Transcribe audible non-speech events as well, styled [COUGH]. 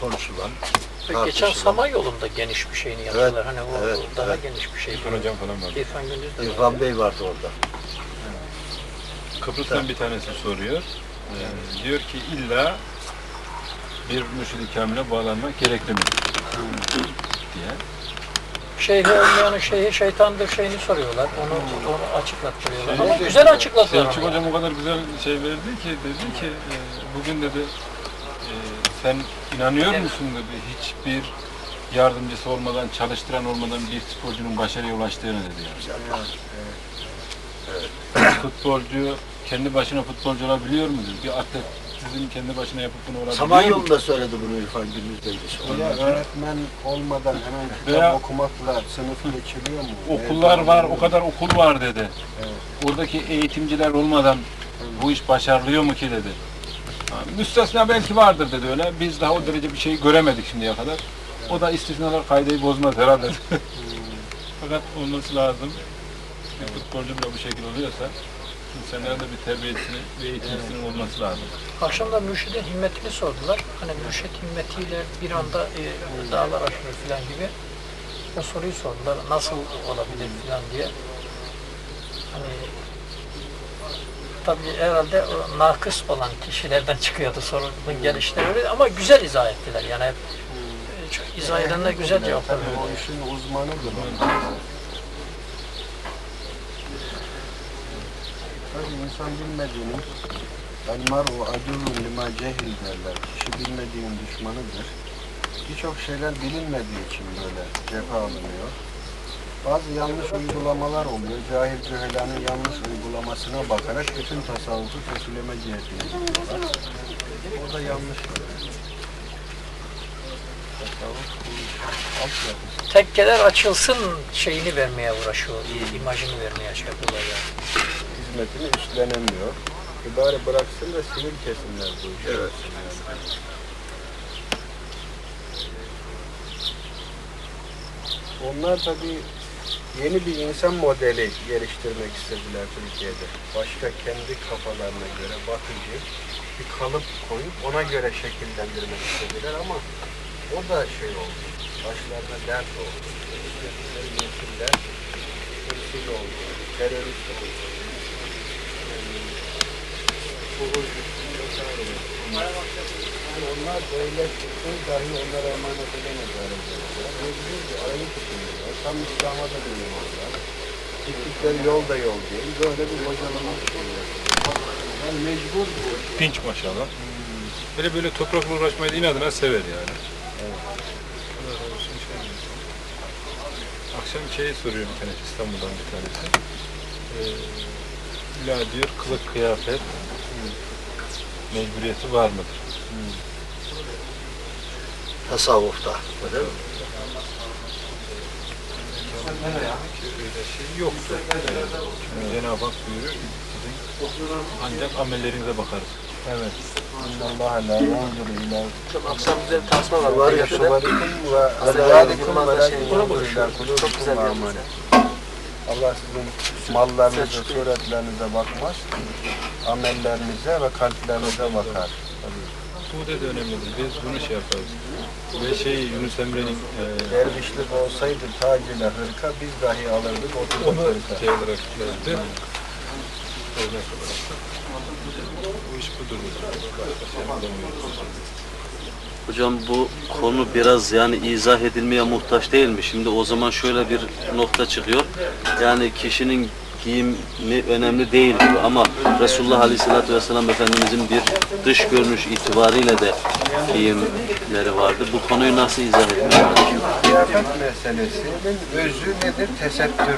konuşulan, Geçen tartışılan. Samanyolu'nda geniş bir şeyini yaptılar. hani o evet, daha evet. geniş bir şey. İrfan Hocam falan var. İrfan Gündüz de var. İrfan Bey vardı orada. Kıbrıs'tan bir tanesi soruyor. Ee, diyor ki illa bir mürşid-i kamile bağlanmak gerekli mi? diye. Şeyhi olmayanın şeyhi şeytandır şeyini soruyorlar. Onu onu açıklattırıyorlar. Ama güzel açıkladılar. Selçuk onu. hocam o kadar güzel şey verdi ki dedi ki e, bugün dedi sen inanıyor musun dedi hiçbir yardımcısı olmadan çalıştıran olmadan bir sporcunun başarıya ulaştığını dedi yani. Futbolcu kendi başına futbolcu olabiliyor mu dedi. Bir atlet sizin kendi başına yapıp bunu olabiliyor mu? Samanyolu'nda söyledi bunu İrfan Gündüz Bey. Ya öğretmen olmadan hemen kitap Veya- okumakla sınıf geçiliyor mu? Okullar var, o kadar okul var dedi. Oradaki eğitimciler olmadan bu iş başarılıyor mu ki dedi. Müstesna belki vardır dedi öyle. Biz daha o derece bir şey göremedik şimdiye kadar. O da istisnalar kaydeyi bozmaz herhalde. [LAUGHS] Fakat olması lazım. Bir futbolcu bile bu şekilde oluyorsa insanların da bir terbiyesinin ve eğitimcisinin olması lazım. Akşam da mürşidin himmetini sordular. Hani mürşit himmetiyle bir anda e, dağlar aşılır falan gibi. O soruyu sordular. Nasıl olabilir falan diye. Hani tabii herhalde o nakıs olan kişilerden çıkıyordu sorunun gelişleri öyle ama güzel izah ettiler yani hep e, çok izah edenler güzel Tabii verdi. o işin uzmanıdır. Tabii insan bilmediğini El mar'u aduvun lima cehil derler. Kişi bilmediğinin düşmanıdır. Birçok şeyler bilinmediği için böyle cephe alınıyor. Bazı yanlış uygulamalar oluyor. Cahil cühelanın yanlış uygulamasına bakarak bütün tasavvufu kötüleme cihetine gidiyorlar. O da yanlış. Tasavvuf altyapısı. Tekkeler açılsın şeyini vermeye uğraşıyor, imajını vermeye şey yapıyorlar yani. hizmetini üstlenemiyor. E bari bıraksın da sivil kesimler bu işi. Evet. Onlar tabii yeni bir insan modeli geliştirmek istediler Türkiye'de. Başka kendi kafalarına göre batıcı bir kalıp koyup ona göre şekillendirmek istediler ama o da şey oldu. Başlarına dert oldu. Yetiştikleri nesiller temsil oldu. Terörist oldu. Yani onlar devletin dahi onlara emanet edemez bir arayı tutuyorlar. Tam İslam'a da dönüyorlar. Gittikleri yol da yol değil. Böyle bir bocalama. Yani mecbur bu. Dinç maşallah. Böyle böyle toprakla uğraşmayı inadına sever yani. Değil. Akşam şeyi soruyor bir tanesi İstanbul'dan bir tanesi. Ee, illa diyor kılık kıyafet mecburiyeti var mıdır? Tasavvufta. Öyle mi? Şey yoktur. Çünkü Cenab-ı Hak buyuruyor ki ancak amellerinize bakarız. Evet. Allah la yanzuru ila Akşam bize tasma var. var ya ve la şey- Çok güzel bir amalikum. Allah sizin mallarınıza, suretlerinize bakmaz. Amellerinize ve kalplerinize bakar. Bu da önemlidir. Biz bunu şey yaparız. Ve şey Yunus Emre'nin e, Dervişlik olsaydı tac ile hırka biz dahi alırdık 30 onu şey olarak verdi. Örnek olarak da. Bu iş budur. Hocam bu konu biraz yani izah edilmeye muhtaç değil mi? Şimdi o zaman şöyle bir nokta çıkıyor. Yani kişinin giyimi önemli değil ama Resulullah Aleyhisselatü Vesselam Efendimizin bir dış görünüş itibariyle de giyimleri vardı. Bu konuyu nasıl izah etmek? Kıyafet meselesinin özü nedir? Tesettür.